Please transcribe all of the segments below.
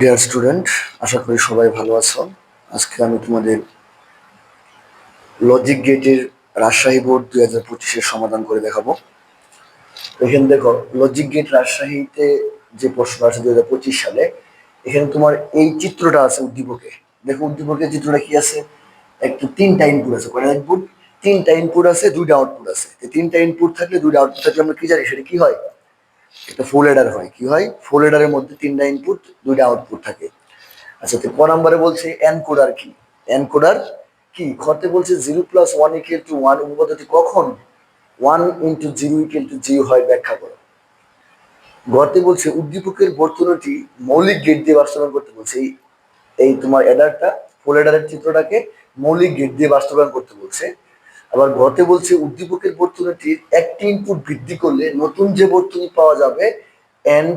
Dear student আশা করি সবাই ভালো আছো। আজকে আমি তোমাদের লজিক গেটের রাজশাহী বোর্ড দুই হাজার পঁচিশের সমাধান করে দেখাবো। এখানে দেখো লজিক গেট রাজশাহীতে যে প্রশ্ন আছে দুই হাজার পঁচিশ সালে, এখানে তোমার এই চিত্রটা আছে উদ্দীপকে। দেখো উদ্দীপকের চিত্রটা কি আছে? একটু তিনটা ইনপুট আছে, কয়টা ইনপুট তিনটা ইনপুট আছে, দুইটা আউটপুট আছে। তিনটা ইনপুট থাকলে দুইটা আউটপুট থাকলে আমরা কি জানি সেটা কি হয়? এটা ফুল এডার হয়। কি হয়? ফুল এডারের মধ্যে তিনটা ইনপুট দুইটা আউটপুট থাকে। আচ্ছা তো ক নাম্বারে বলছে এনকোডার কি? এনকোডার কি? খতে বলছে zero plus one equal to one উপপাদ্যটি কখন? One into zero equal to zero হয়, ব্যাখ্যা করো। গতে বলছে উদ্দীপকের বর্তনীটি মৌলিক গেট দিয়ে বাস্তবায়ন করতে বলছে। এই এই তোমার এডারটা ফুল এডারের চিত্রটাকে মৌলিক গেট দিয়ে বাস্তবায়ন করতে বলছে। আবার ঘতে বলছে উদ্দীপকের বর্তনীটির একটি ইনপুট বৃদ্ধি করলে নতুন যে বর্তনী পাওয়া যাবে এন্ড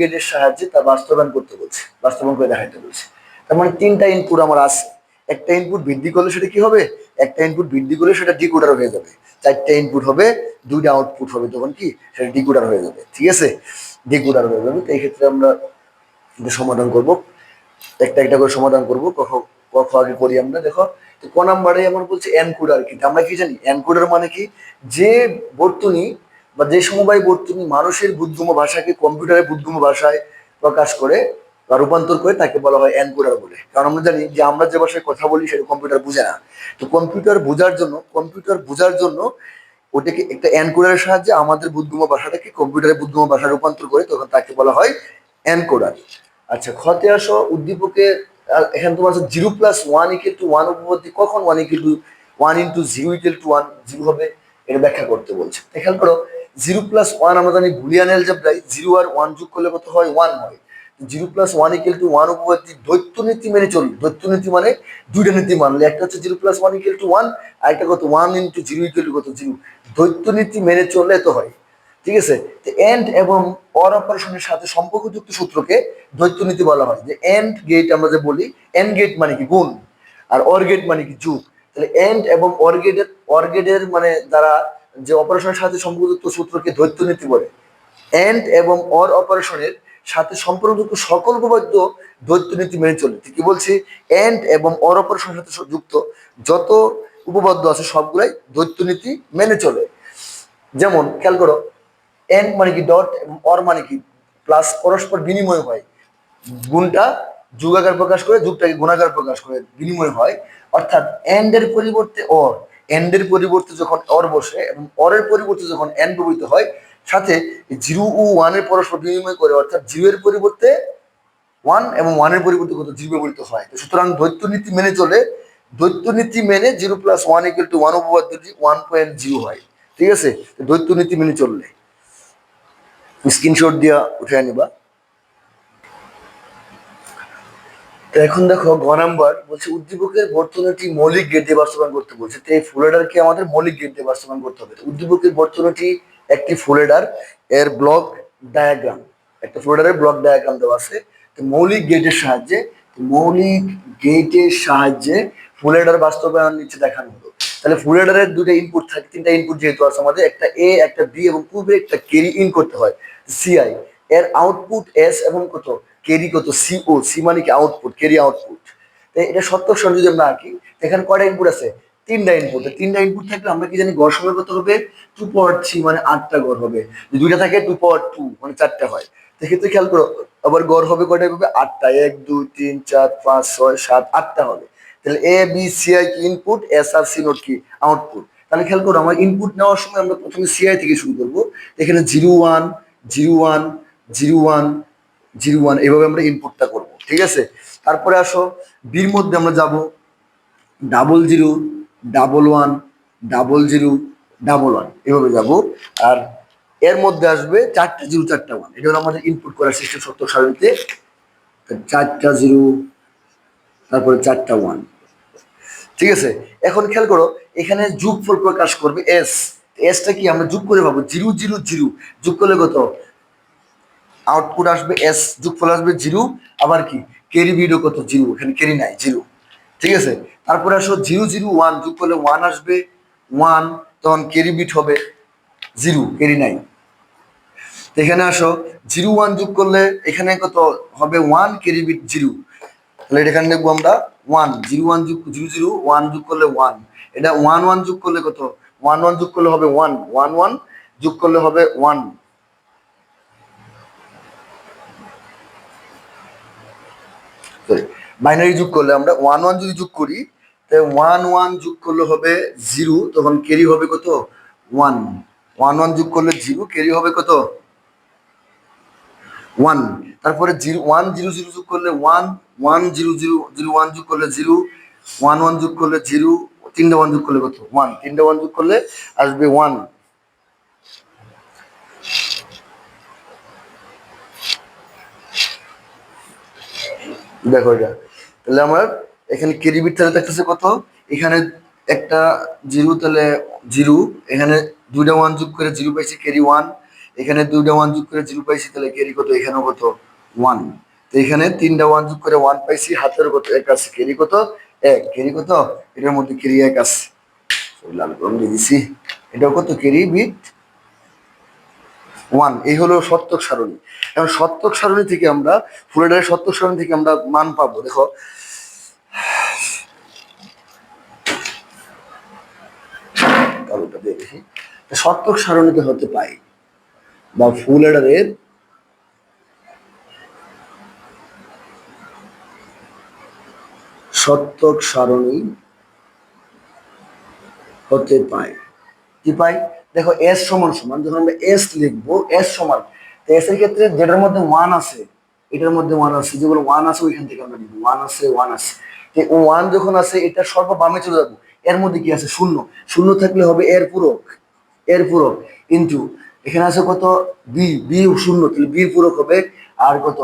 গেটের সাহায্যে তা বাস্তবায়ন করতে বলছে, বাস্তবায়ন করে দেখাইতে বলছে। তার মানে তিনটা ইনপুট আমার আছে। একটা ইনপুট বৃদ্ধি করলে সেটা কি হবে? একটা ইনপুট বৃদ্ধি করলে সেটা ডিকোডার হয়ে যাবে। চারটা ইনপুট হবে, দুইটা আউটপুট হবে তখন কি? সেটা ডিকোডার হয়ে যাবে। ঠিক আছে? ডিকোডার হয়ে যাবে। তো ক্ষেত্রে আমরা সমাধান করব, একটা একটা করে সমাধান করব। কখ কখ আগে করি আমরা, দেখো। তো ক নাম্বারে আমার বলছে এনকোডার কি। আমরা কি জানি? এনকোডার মানে কি? যে বর্তনী বা যে সমবায় বর্তনী মানুষের বুদ্ধম ভাষাকে কম্পিউটারের বুদ্ধম ভাষায় প্রকাশ করে বা রূপান্তর করে তাকে বলা হয় এনকোডার বলে। কারণ আমরা জানি যে আমরা যে ভাষায় কথা বলি সেটা কম্পিউটার বুঝে না। তো কম্পিউটার বোঝার জন্য কম্পিউটার বোঝার জন্য ওটাকে একটা এনকোডারের সাহায্যে আমাদের বুদ্ধম ভাষাটাকে কম্পিউটারের বুদ্ধম ভাষা রূপান্তর করে তখন তাকে বলা হয় এনকোডার আচ্ছা খতে আসো উদ্দীপকে আহ, এখানে তোমার zero plus one equal to one উপপাদ্য কখন one equal to one into zero equal to one zero হবে? এটা ব্যাখ্যা করতে বলছে। খেয়াল করো জিরো প্লাস ওয়ান আমরা জানি বুলিয়ান অ্যালজেব্রায় জিরো আর ওয়ান যোগ করলে কত হয়? ওয়ান হয়। Zero plus one equal to one উপপাদ্য দ্বৈত নীতি মেনে চলবে দ্বৈত নীতি মানে দুইটা নীতি মানলে। একটা হচ্ছে zero plus one equal to one আর একটা কত? One into zero equal to কত? জিরো দ্বৈত নীতি মেনে চললে তো হয়। ঠিক আছে? এন্ড এবং অর অপারেশনের সাথে সম্পর্কযুক্ত সূত্রকে দ্বৈত নীতি বলা হয়। যে এন্ড গেট আমরা যে বলি এন্ড গেট মানে কি? গুণ। আর অর গেট মানে কি? যুগ। তাহলে এন্ড এবং অর গেটের অর গেটের মানে দ্বারা যে অপারেশনের সাথে সম্পর্কযুক্ত সূত্রকে দ্বৈত নীতি বলে এন্ড এবং অর অপারেশনের সাথে সম্পর্কযুক্ত সকল উপপাদ্য দ্বৈত নীতি মেনে চলে। কি বলছি? এন্ড এবং অর অপারেশনের সাথে যুক্ত যত উপপাদ্য আছে সবগুলাই দ্বৈত নীতি মেনে চলে। যেমন, খেয়াল করো এন্ড মানে কি ডট এবং অর মানে কি প্লাস পরস্পর বিনিময় হয়। গুণটা যুগাকার প্রকাশ করে, যুগটাকে গুণাকার প্রকাশ করে বিনিময় হয়। অর্থাৎ এন্ড এর পরিবর্তে অর এন্ড এর পরিবর্তে যখন অর বসে এবং অরের পরিবর্তে যখন এন ব্যবহৃত হয়, সাথে জিরো ও ওয়ানের পরস্পর বিনিময় করে, অর্থাৎ জিরো এর পরিবর্তে ওয়ান এবং ওয়ানের পরিবর্তে কত জিরো ব্যবহৃত হয়। তো সুতরাং দ্বৈত নীতি মেনে চলে দ্বৈত নীতি মেনে zero plus one equal to one উপপাদ্যটি ওয়ান পয়েন্ট জিরো হয়। ঠিক আছে? দ্বৈত নীতি মেনে চললে। স্ক্রিনশট দিয়া উঠে নিবা। তো এখন দেখো, গ নাম্বার বলছে, উদ্দীপকের বর্তনীটি মৌলিক গেট দিয়ে বাস্তবায়ন করতে বলছে। তো এই ফুলেডারকে আমাদের মৌলিক গেট দিয়ে বাস্তবায়ন করতে হবে। উদ্দীপকের বর্তনীটি একটি ফুলেডার এর ব্লক ডায়াগ্রাম একটা ফুলেডারের ব্লক ডায়াগ্রাম দেওয়া আছে। তো মৌলিক গেটের সাহায্যে মৌলিক গেটের সাহায্যে ফুলেডার বাস্তবায়ন নিচে দেখানো হলো। তাহলে ফুলেডারের দুটো ইনপুট থাকে, তিনটা ইনপুট যেহেতু আছে আমাদের, একটা এ একটা বি এবং পূর্বে একটা ক্যারি ইন করতে হয়। সিআই এর আউটপুট এস এবং কত? ক্যারি কত? সিও সি মানে কি আউটপুট ক্যারি আউটপুট তো এটা সত্য সর যদি আমরা আঁকি এখানে কয়টা ইনপুট আছে? তিনটা ইনপুট তিনটা ইনপুট থাকলে আমরা কি জানি গড় সময় কত হবে? টু পাওয়ার থ্রি মানে আটটা গড় হবে। দুইটা থাকে টু পাওয়ার টু মানে চারটা হয়। সেক্ষেত্রে খেয়াল করো, আবার গড় হবে কয়টা হবে? আটটা। এক, দুই, তিন, চার, পাঁচ, ছয়, সাত, আটটা হবে। তাহলে এ বি সি আই কি ইনপুট এস আর সি নোট কি আউটপুট তাহলে খেয়াল করো, আমার ইনপুট নেওয়ার সময় আমরা প্রথমে সিআই থেকে শুরু করব। এখানে zero one zero one zero one zero one, এভাবে আমরা ইনপুটটা করব, ঠিক আছে? তারপরে আসো, বির মধ্যে আমরা যাব double zero double one double zero double one এভাবে যাব। আর এর মধ্যে আসবে চারটা জিরো চারটা ওয়ান এটা হলো আমাদের ইনপুট করার সিস্টেম সত্তর সারিতে চারটা জিরো তারপরে চারটা ওয়ান ঠিক আছে? এখন খেয়াল করো, এখানে যোগফল প্রকাশ করবে এস এসটা কি? আমরা যোগ করে ভাবো জিরো জিরো জিরো। যোগ করলে কত? আউটপুট আসবে এস যোগফল আসবে জিরো। আবার কি? কেরি ভিডিও কত? জিরো। এখানে কেরি নাই, জিরো। ঠিক আছে? তারপরে আসো জিরো জিরো ওয়ান যোগ করলে ওয়ান আসবে। ওয়ান তখন কেরি বিট হবে জিরো কেরি নাই। এখানে আসো, জিরো ওয়ান যোগ করলে এখানে কত হবে? One carry bit zero. তাহলে এটা এখানে লিখব আমরা ওয়ান জিরো ওয়ান যোগ, জিরো জিরো ওয়ান যোগ করলে ওয়ান এটা ওয়ান ওয়ান যোগ করলে কত? ওয়ান ওয়ান যোগ করলে হবে ওয়ান ওয়ান ওয়ান যোগ করলে হবে ওয়ান। বাইনারি যোগ করলে আমরা ওয়ান ওয়ান যদি যোগ করি, তাহলে ওয়ান ওয়ান যোগ করলে হবে জিরো, তখন ক্যারি হবে কত? ওয়ান। ওয়ান ওয়ান যোগ করলে জিরো ক্যারি হবে কত? ওয়ান। তারপরে জিরো, ওয়ান জিরো জিরো যোগ করলে one one zero zero zero one যোগ করলে জিরো, ওয়ান ওয়ান যোগ করলে জিরো তিনটা ওয়ান যোগ করলে কত? ওয়ান তিনটা ওয়ান যোগ করলে আসবে ওয়ান দেখো এটা। তাহলে আমার এখানে কেরি বিট তাহলে দেখতেছে কত? এখানে একটা জিরো তাহলে জিরো। এখানে দুইটা ওয়ান যোগ করে জিরো পাইছি কেরি ওয়ান এখানে দুইটা ওয়ান যোগ করে জিরো পাইছি তাহলে কেরি কত? এখানেও কত? ওয়ান তো এখানে তিনটা ওয়ান যোগ করে ওয়ান পাইছি হাতের কত? এক আছে। কেরি কত? এক কেরি কত? এটার মধ্যে কেরি এক আছে। লাল রং দিয়ে দিছি। এটাও কত? Kerry bit? ওয়ান, এই হলো সত্যক সারণী। এখন সত্যক সারণী থেকে আমরা, ফুলেডারের সত্যক সারণী থেকে আমরা মান পাবো। দেখো। কালোটা দিয়ে দেখি। সত্যক সারণীতে হতে পাই বা ফুল এডারের সত্যক সারণী হতে পায়। কি পাই দেখো এস সমান সমান, যখন আমরা এস লিখব এস সমান এস এর ক্ষেত্রে যেটার মধ্যে ওয়ান আছে, এটার মধ্যে ওয়ান আছে, যেগুলো ওয়ান আছে, ওইখান থেকে আমরা লিখব ওয়ান আছে ওয়ান আছে। ওয়ান যখন আছে, এটা সর্ব বামে চলে যাব, এর মধ্যে কি আছে? শূন্য। শূন্য থাকলে হবে এর পূরক এর পূরক ইন্টু এখানে আছে কত? বি বি শূন্য, তাহলে বির পূরক হবে, আর কত?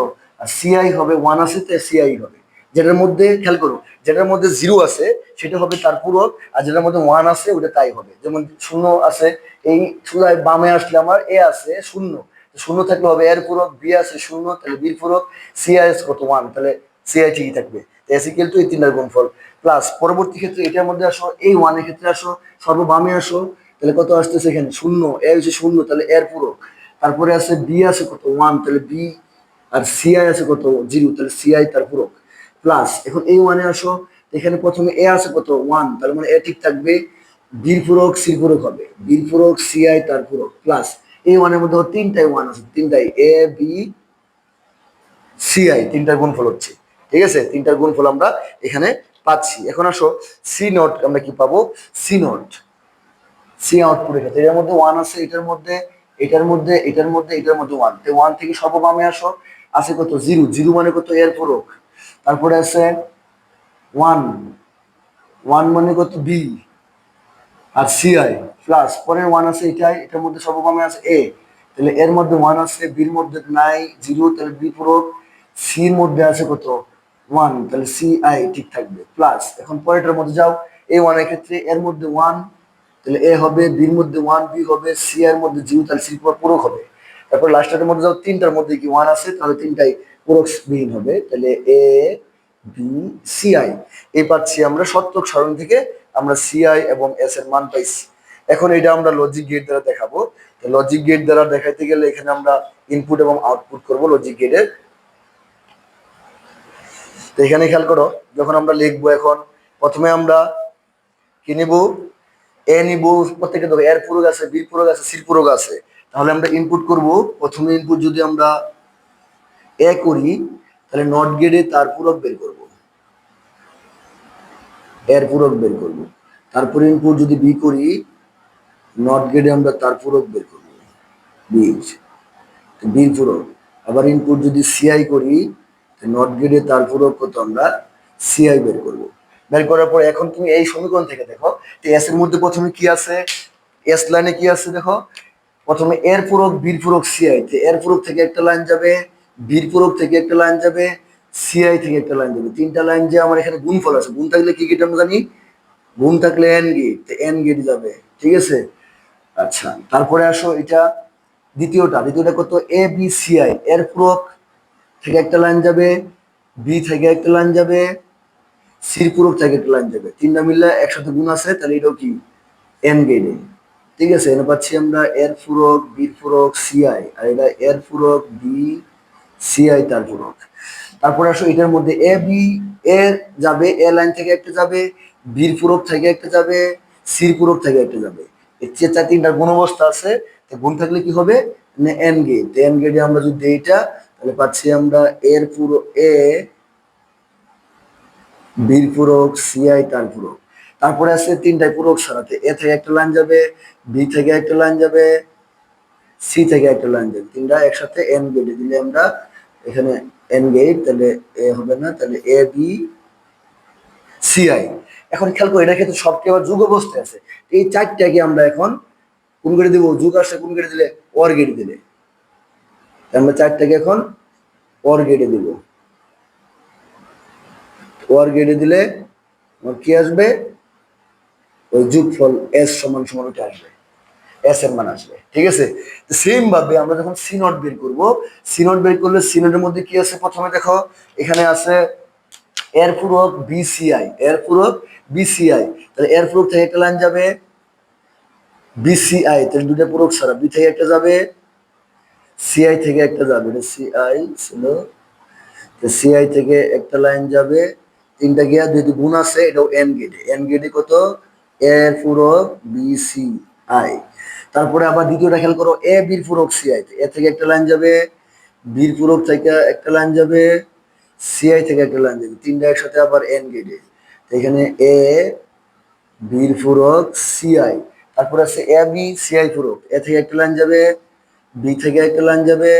সিআই হবে ওয়ান আছে তো সিআই হবে। যেটার মধ্যে, খেয়াল করো, যেটার মধ্যে জিরো আছে, সেটা হবে তার পূরক, আর যেটার মধ্যে ওয়ান আছে ওটা তাই হবে। যেমন শূন্য আছে, এই চুলায় বামে আসলে আমার এ আছে, শূন্য। শূন্য থাকলে হবে এর পূরক বি আছে শূন্য, তাহলে বির পূরক সিআই আছে কত ওয়ান তাহলে সিআই ঠিকই থাকবে। এসিকেল টু এই তিনটার গুণফল। প্লাস পরবর্তী ক্ষেত্রে এটার মধ্যে আসো, এই ওয়ানের ক্ষেত্রে আসো, সর্ববামে আসো, তাহলে কত আসতেছে এখানে? শূন্য। এ হচ্ছে শূন্য, তাহলে এর পূরক। তারপরে আছে বি আছে কত? ওয়ান তাহলে বি আর সিআই আছে কত? জিরো তাহলে সিআই তার পূরক। প্লাস এখন এই ওয়ানে আসো, এখানে প্রথমে এ আছে কত? ওয়ান তার মানে এ ঠিক থাকবে বীর পূরক সির পূরক হবে। বীর পূরক সিআই তার পূরক। প্লাস এই ওয়ানের মধ্যে তিনটাই ওয়ান আছে। তিনটাই এ বি সি সিআই তিনটার গুণফল হচ্ছে। ঠিক আছে? তিনটার গুণফল আমরা এখানে পাচ্ছি। এখন আসো সি নট আমরা কি পাবো? সি নট সি আউটপুটের ক্ষেত্রে এটার মধ্যে ওয়ান আছে, এটার মধ্যে এটার মধ্যে এটার মধ্যে এটার মধ্যে ওয়ান ওয়ান থেকে সর্ববামে আসো, আছে কত? জিরো জিরো মানে কত? এর পূরক। তারপরে আছে ওয়ান ওয়ান মানে কত? বি আর সিআই প্লাস পরের ওয়ান আছে এটাই, এটার মধ্যে সর্ববামে আছে এ তাহলে এর মধ্যে ওয়ান আছে বির মধ্যে নাই জিরো তাহলে বি পূরক সির মধ্যে আছে কত? ওয়ান তাহলে সি আই ঠিক থাকবে প্লাস এখন পরেরটার মধ্যে যাও এ ওয়ানের ক্ষেত্রে এর মধ্যে ওয়ান তাহলে এ হবে বির মধ্যে ওয়ান বি হবে সি এর মধ্যে জিরো তাহলে সি পূরক হবে, তারপর লাস্টের মধ্যে যাও, তিনটার মধ্যে কি ওয়ান আছে? তাহলে তিনটাই পূরকবিহীন হবে, তাহলে এ বি সিআই এই পাচ্ছি আমরা সত্যক সারণ থেকে, আমরা সিআই এবং এস এর মান পাইছি। এখন এটা আমরা লজিক গেট দ্বারা দেখাবো। লজিক গেট দ্বারা দেখাইতে গেলে এখানে আমরা ইনপুট এবং আউটপুট করব লজিক গেটের তো এখানে খেয়াল করো, যখন আমরা লিখব এখন, প্রথমে আমরা কি নিব? এ নিব প্রত্যেকে দেখো এর পূরক আছে বি পূরক আছে সির পূরক আছে। তাহলে আমরা ইনপুট করব। প্রথমে ইনপুট যদি আমরা এ করি, তাহলে নট গেটে তার পূরক বের করব। এর পূরক বের করব। তারপরে ইনপুট যদি বি করি নট গেটে আমরা তার পূরক বের করব। বীজ বির পূরক। আবার ইনপুট যদি সিআই করি নট গেটে তার পূরক কত আমরা? সিআই বের করব। বের করার পর এখন তুমি এই সমীকরণ থেকে দেখো এস এর মধ্যে প্রথমে কি আছে? এস লাইনে কি আছে দেখো? প্রথমে এর পূরক বীর পূরক সিআই এর পূরক থেকে একটা লাইন যাবে। বীর পূরক থেকে একটা লাইন যাবে, সিআই থেকে একটা লাইন যাবে। তিনটা লাইন যে আমার এখানে গুণ ফল আছে। গুণ থাকলে কি গেট আমরা জানি? গুণ থাকলে এন গেট এন গেট যাবে। ঠিক আছে? আচ্ছা তারপরে আসো এটা দ্বিতীয়টা। দ্বিতীয়টা কত? এ বি সিআই এর পূরক থেকে একটা লাইন যাবে বি থেকে একটা লাইন যাবে সির পূরক থেকে একটা লাইন যাবে। তিনটা মিললে একসাথে গুণ আছে, তাহলে এটাও কি? এন গেটে ঠিক আছে? এখানে পাচ্ছি আমরা এর পূরক বির পূরক সিআই আর এটা এর পূরক বি সিআই তার পূরক তারপরে আসো, এটার মধ্যে এ বি এর যাবে এ লাইন থেকে একটা যাবে বির পূরক থেকে একটা যাবে সির পূরক থেকে একটা যাবে। এর যে চার তিনটা গুণ অবস্থা আছে, তো গুণ থাকলে কি হবে? এন গেট এন গেটে আমরা যদি দিই এটা, তাহলে পাচ্ছি আমরা এর পুরো এ বির পূরক সিআই তার পূরক। তারপরে আছে তিনটায় পূরক সরাতে। এ থেকে একটা লাইন যাবে বি থেকে একটা লাইন যাবে সি থেকে একটা লাইন যাবে। তিনটা একসাথে এন গেটে দিলে আমরা এখানে এন গেট তাহলে এ হবে না, তাহলে এ বি সিআই এখন খেয়াল করি, এটার ক্ষেত্রে সবটি আবার যুগ অবস্থায় আছে। এই চারটাকে আমরা এখন কোন গেটে দিব? যুগ আসলে কোন গেটে দিলে? অর গেটে দিলে। আমরা চারটাকে এখন অর গেটে দিব। ওয়ার গেটে দিলে আমার কি আসবে? ওই যোগফল এস সমান সমান ওটা আসবে। এস এর মান আসবে, ঠিক আছে? সেম ভাবে আমরা যখন সি নট বের করব সি নট বের করলে সি নটের মধ্যে কি আছে? প্রথমে দেখো, এখানে আছে এর পূরক বিসিআই এর পূরক বিসিআই তাহলে এর পূরক থেকে একটা লাইন যাবে বিসিআই তাহলে দুটা পূরক ছাড়া। বি থেকে একটা যাবে সিআই থেকে একটা যাবে। সিআই ছিল সিআই থেকে একটা লাইন যাবে, তিনটা গিয়া যেহেতু গুণ আছে, এটাও এন গেটে এন গেটে কত? এর পূরক বি সি আই তারপরে আবার দ্বিতীয়টা খেয়াল করো এ বীর পূরক সি আই এ থেকে একটা লাইন যাবে বীর পূরক থেকে একটা লাইন যাবে সিআই থেকে একটা লাইন যাবে। তিনটা একসাথে আবার এন গেটে এখানে এ বীর পূরক সিআই তারপরে আছে এ বি সিআই পূরক। এ থেকে একটা লাইন যাবে বি থেকে একটা লাইন যাবে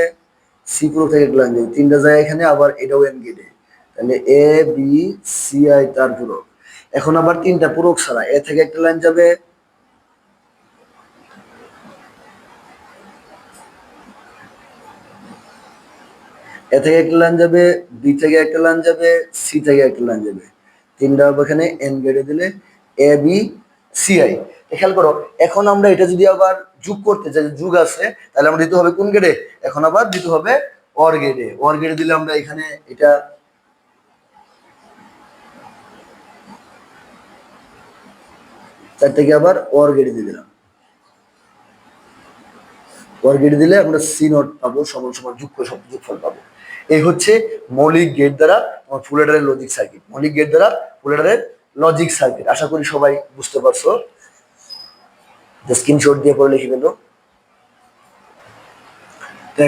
সি পূরক থেকে একটা লাইন যাবে। তিনটা জায়গা এখানে আবার এটাও এন গেটে তাহলে এ বি সি আই তার পূরক। এখন আবার তিনটা পূরক ছাড়া। এ থেকে একটা লাইন যাবে এ থেকে একটা লাইন যাবে বি থেকে একটা লাইন যাবে সি থেকে একটা লাইন যাবে। তিনটা এখানে এন গেটে দিলে এ বি সি আই খেয়াল করো, এখন আমরা এটা যদি আবার যুগ করতে চাই, যুগ আছে, তাহলে আমরা দিতে হবে কোন গেটে এখন আবার দিতে হবে অর গেটে অর গেটে দিলে আমরা এখানে এটা তার থেকে আবার অর গেটে দিয়ে দিলাম। অর গেটে দিলে আমরা সি নট পাবো, সমান সমান যুগ সব যোগফল পাবো। এই হচ্ছে মৌলিক গেট দ্বারা আমার ফুলেটারের লজিক সার্কিট মৌলিক গেট দ্বারা ফুলেটারের লজিক সার্কিট আশা করি সবাই বুঝতে পারছ। স্ক্রিনশট দিয়ে পরে লিখে তো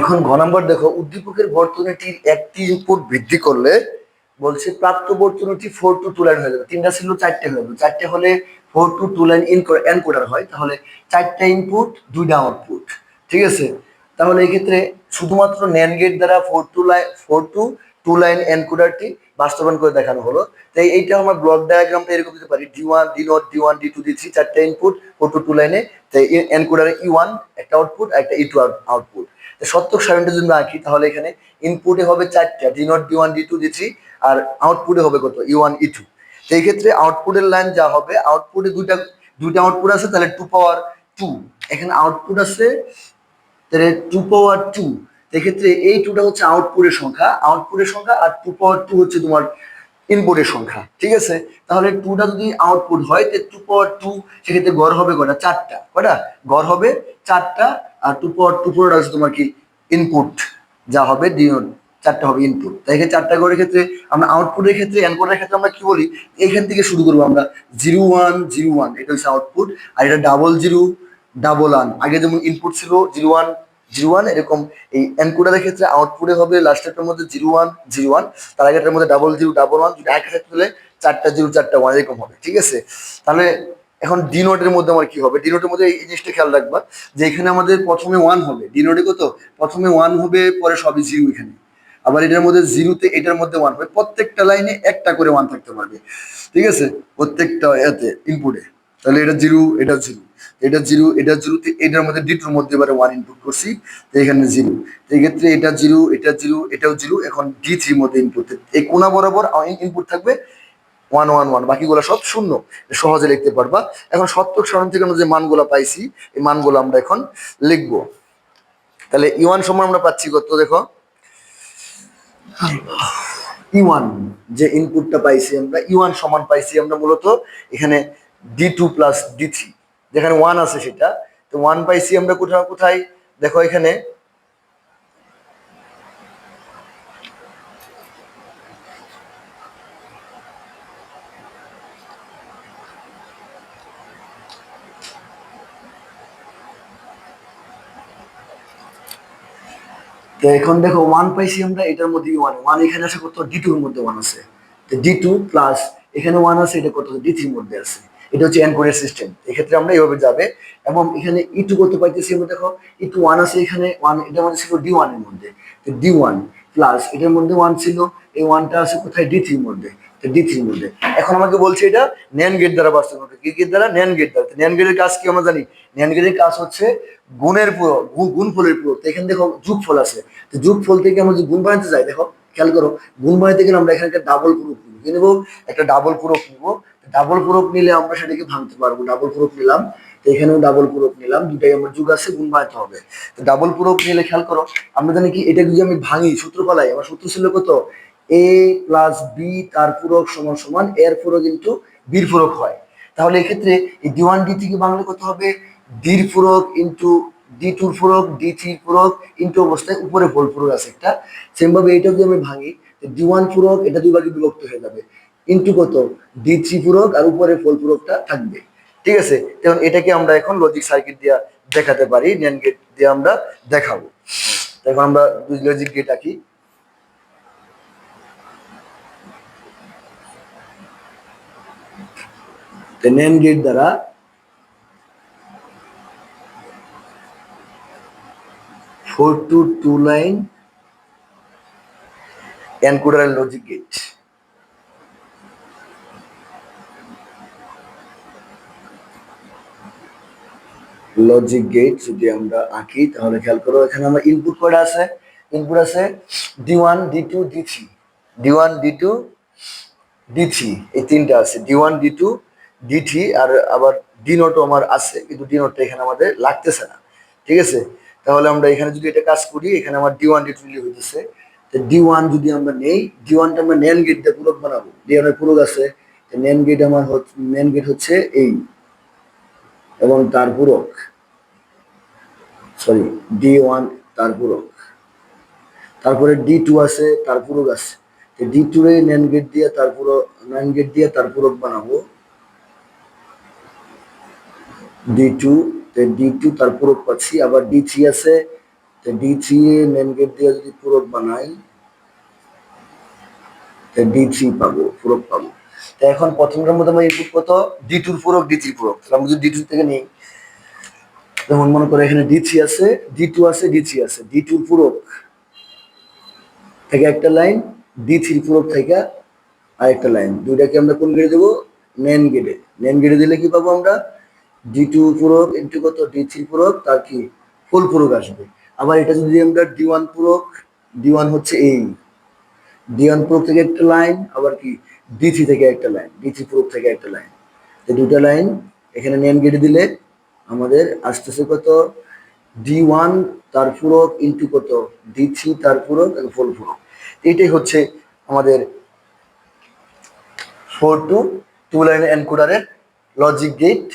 এখন ঘ নম্বর দেখো, উদ্দীপকের বর্তনীটির একটি ইনপুট বৃদ্ধি করলে বলছে প্রাপ্ত বর্তনীটি ফোর টু টু লাইন হয়ে যাবে। তিনটা ছিল চারটে হয়ে যাবে। চারটে হলে four to two line in encoder হয়। তাহলে চারটা ইনপুট দুইটা আউটপুট ঠিক আছে? তাহলে এই ক্ষেত্রে শুধুমাত্র ন্যান গেট দ্বারা four to line four to two line এনকোডারটি বাস্তবায়ন করে দেখানো হলো। তাই এইটা আমার ব্লক ডায়াগ্রামটা এরকম দিতে পারি। D one D naught D one D two D three চারটা ইনপুট ফোর টু টু লাইনে তাই এনকোডারে ই ওয়ান একটা আউটপুট আর একটা ই টু আউটপুট সত্যক সারণীটা যদি আঁকি, তাহলে এখানে ইনপুটে হবে চারটা D naught D one D two D three আর আউটপুটে হবে কত? ই ওয়ান ই টু এই ক্ষেত্রে আউটপুটের লাইন যা হবে আউটপুটে দুইটা দুইটা আউটপুট আছে, তাহলে টু পাওয়ার টু এখানে আউটপুট আছে তাহলে টু পাওয়ার টু এক্ষেত্রে এই টুটা হচ্ছে আউটপুটের সংখ্যা আউটপুটের সংখ্যা আর টু পাওয়ার টু হচ্ছে তোমার ইনপুটের সংখ্যা, ঠিক আছে? তাহলে টুটা যদি আউটপুট হয় তো টু পাওয়ার টু সেক্ষেত্রে গড় হবে কটা চারটা কটা গড় হবে চারটা আর টু পাওয়ার টু পুরোটা হচ্ছে তোমার কি? ইনপুট যা হবে চারটা হবে ইনপুট তাই এখানে চারটা গড়ের ক্ষেত্রে আমরা আউটপুটের ক্ষেত্রে এনকোডের ক্ষেত্রে আমরা কি বলি? এখান থেকে শুরু করব আমরা জিরো ওয়ান জিরো ওয়ান এটা হচ্ছে আউটপুট আর এটা ডাবল জিরো ডাবল ওয়ান আগে যেমন ইনপুট ছিল জিরো ওয়ান জিরো ওয়ান এরকম এই এনকোডারের ক্ষেত্রে আউটপুটে হবে লাস্টেরটার মধ্যে জিরো ওয়ান জিরো ওয়ান তার আগেরটার মধ্যে ডাবল জিরো ডাবল ওয়ান যদি ক্ষেত্রে হলে চারটা জিরো চারটা ওয়ান এরকম হবে, ঠিক আছে? তাহলে এখন ডি নোটের মধ্যে আমার কি হবে? ডি নোটের মধ্যে এই জিনিসটা খেয়াল রাখবা যে এখানে আমাদের প্রথমে ওয়ান হবে। ডি নোটে কত? প্রথমে ওয়ান হবে, পরে সবই জিরো এখানে। আবার এটার মধ্যে জিরোতে এটার মধ্যে ওয়ান হবে। প্রত্যেকটা লাইনে একটা করে ওয়ান থাকতে পারবে। ঠিক আছে? প্রত্যেকটা এতে ইনপুটে তাহলে এটা জিরো এটা জিরো। এটা জিরো এটা জিরো এটার মধ্যে ডিটুর মধ্যে এবারে ওয়ান ইনপুট করছি এখানে জিরো। এই ক্ষেত্রে এটা জিরো এটা জিরো, এটাও জিরো, এখন ডি থ্রির মধ্যে ইনপুট এই কোনা বরাবর ইনপুট থাকবে ওয়ান ওয়ান ওয়ান বাকিগুলো সব শূন্য। সহজে লিখতে পারবা। এখন সত্যক সারণ থেকে যে মানগুলো পাইছি, এই মানগুলো আমরা এখন লিখব। তাহলে ইওয়ান সমান আমরা পাচ্ছি কত, দেখো? ইওয়ান যে ইনপুটটা পাইছি আমরা ইওয়ান সমান পাইছি আমরা মূলত এখানে D two plus D three যেখানে ওয়ান আছে সেটা। তো ওয়ান পাইছি আমরা কোথাও কোথায়? দেখো এখানে। তো এখন দেখো ওয়ান পাইছি আমরা, এটার মধ্যে ওয়ান ওয়ান এখানে আছে কত? ডি টুর মধ্যে ওয়ান আছে। তো ডি টু প্লাস এখানে ওয়ান আছে, এটা কত? ডি থ্রির মধ্যে আছে। এটা হচ্ছে এনকোডের সিস্টেম এক্ষেত্রে আমরা এইভাবে যাবে এবং এখানে ই টু কত পাইতেছি আমরা, দেখো ই টু ওয়ান আছে এখানে ওয়ান এটার মধ্যে ছিল ডি ওয়ানের মধ্যে। তো ডি ওয়ান প্লাস এটার মধ্যে ওয়ান ছিল, এই ওয়ানটা আছে কোথায়? ডি থ্রির মধ্যে। তো ডি থ্রির মধ্যে। এখন আমাকে বলছে এটা ন্যান গেট দ্বারা বাস্তবায়ন করতে কি গেট দ্বারা? ন্যান গেট দ্বারা। ন্যান গেটের কাজ কি আমরা জানি? ন্যান গেটের কাজ হচ্ছে গুণের পুরো গুণ ফলের পুরো। তো এখানে দেখো যুগ ফল আছে। তো যুগ ফল থেকে আমরা যদি গুণ বানাতে যাই, দেখো খেয়াল করো, গুণ বানাতে গেলে আমরা এখানে একটা ডাবল প্রুফ নিব। একটা ডাবল প্রুফ নিব ডাবল প্রুফ নিলে আমরা সেটাকে ভাঙতে পারব ডাবল প্রুফ নিলাম। এখানেও ডাবল প্রুফ নিলাম, দুটাই আমার যুগ আছে, গুণ বানাতে হবে। তো ডাবল প্রুফ নিলে খেয়াল করো, আমরা জানি কি, এটা যদি আমি ভাঙি সূত্র পালাই আমার সূত্র ছিল কত? এ প্লাস বি তার পূরক সমান সমান, এর পূরক কিন্তু বীর পূরক হয়। তাহলে এক্ষেত্রে এই ডি ওয়ান ডি থেকে বাংলা কত হবে? ডির পূরক ইন্টু ডি টুর পূরক ডি থ্রির পূরক ইন্টু অবস্থায় উপরে ফল পূরক আছে একটা। সেম ভাবে এটা যদি আমি ভাঙি ডি ওয়ান পূরক, এটা দুই ভাগে বিভক্ত হয়ে যাবে। ইন্টু কত? ডি থ্রি পূরক আর উপরে ফল পূরকটা থাকবে। ঠিক আছে? যেমন এটাকে আমরা এখন লজিক সার্কিট দিয়ে দেখাতে পারি ন্যান গেট দিয়ে আমরা দেখাবো। এখন আমরা লজিক গেট আঁকি। ন্যান গেট দ্বারা four to two line encoder logic gate logic gate যদি আমরা আঁকি, তাহলে খেয়াল করো এখানে আমার ইনপুট কয়টা আছে? ইনপুট আছে D one D two D three D one D two D three এই তিনটা আছে। D one D two D three আর আবার ডি নোটও আমার আছে, কিন্তু ডি নোটটা এখানে আমাদের লাগতেছে না। ঠিক আছে? তাহলে আমরা এখানে যদি এটা কাজ করি, এখানে আমার ডি ওয়ান ডি টু হইতেছে। তো ডি ওয়ান যদি আমরা নেই ডি ওয়ানটা আমরা নেন গেট দিয়ে পূরক বানাবো। ডি ওয়ানের পূরক আছে। নেন গেট আমার নেন গেট হচ্ছে এই এবং তার পূরক। সরি ডি ওয়ান তার তারপরে ডি টু আছে, তার পূরক আছে। ডি টু এ নেন গেট দিয়ে তার নেন গেট দিয়ে তার পূরক বানাবো। ডি টু ডি টু তার পূরক পাচ্ছি। আবার ডি থ্রি আছে ডি থ্রি এ মেন গেট দিয়ে যদি পূরক বানাই ডি থ্রি পাবো, পূরক পাবো। এখন প্রথমটার মধ্যে আমার ইনপুট কত? ডি টুর পূরক ডি থ্রি পূরক। তাহলে আমরা যদি ডি টু থেকে নিই যেমন মনে করো এখানে ডি আছে ডি টু আছে ডি আছে। ডি টুর পূরক থেকে একটা লাইন ডি থ্রি পূরক থেকে আরেকটা লাইন। দুইটাকে আমরা কোন গেটে দেবো? মেন গেটে মেন গেটে দিলে কি পাবো আমরা? ডি টু পূরক ইন্টু কত? ডি থ্রি পূরক, তার কি? ফুল পূরক আসবে। আবার এটা যদি আমরা ডি ওয়ান পূরক ডি ওয়ান হচ্ছে এই। ডি ওয়ান পূরক থেকে একটা লাইন, আবার কি? ডি থ্রি থেকে একটা লাইন। ডি থ্রি পূরক থেকে একটা লাইন। তো দুটা লাইন এখানে মেন গেটে দিলে আমাদের আসতেছে কত? ডি ওয়ান তার পূরক ইন্টু কত? ডি থ্রি তার পূরক ফুল পূরক। এইটাই হচ্ছে আমাদের ফোর টু টু লাইন এনকোডারের লজিক গেট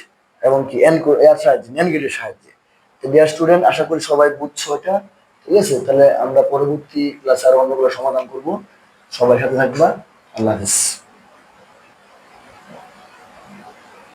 এবং কি এর সাহায্যে ন্যান গেটের সাহায্যে। তো ডিয়ার স্টুডেন্ট আশা করি সবাই বুঝছ এটা, ঠিক আছে? তাহলে আমরা পরবর্তী ক্লাসে আরও অন্যগুলো সমাধান করব। সবাই সাথে থাকবা। আল্লাহ হাফিজ।